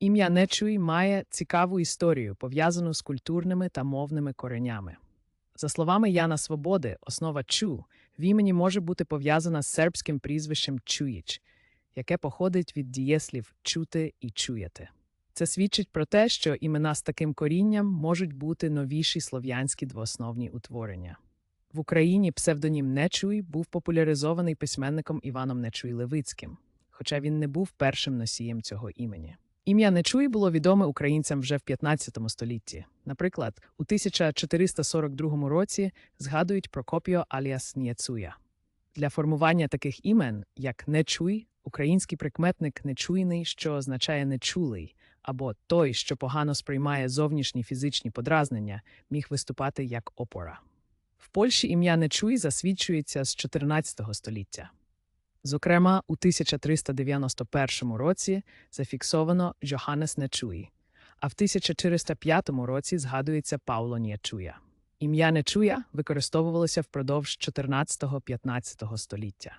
Ім'я Нечуй має цікаву історію, пов'язану з культурними та мовними коренями. За словами Яна Свободи, основа чу в імені може бути пов'язана з сербським прізвищем Чуїч, яке походить від дієслів чути і чуєте. Це свідчить про те, що імена з таким корінням можуть бути новіші слов'янські двоосновні утворення. В Україні псевдонім Нечуй був популяризований письменником Іваном Нечуй Левицьким, хоча він не був першим носієм цього імені. Ім'я Нечуй було відоме українцям вже в 15 столітті. Наприклад, у 1442 році згадують про Копіо аліас Нієцуя. Для формування таких імен, як Нечуй, український прикметник нечуйний, що означає нечулий, або той, що погано сприймає зовнішні фізичні подразнення, міг виступати як опора. В Польщі ім'я Нечуй засвідчується з 14 століття. Зокрема, у 1391 році зафіксовано Джоханес Нечуї, а в 1405 році згадується Пауло Нєчуя. Ім'я Нечуя використовувалося впродовж 14-15 століття.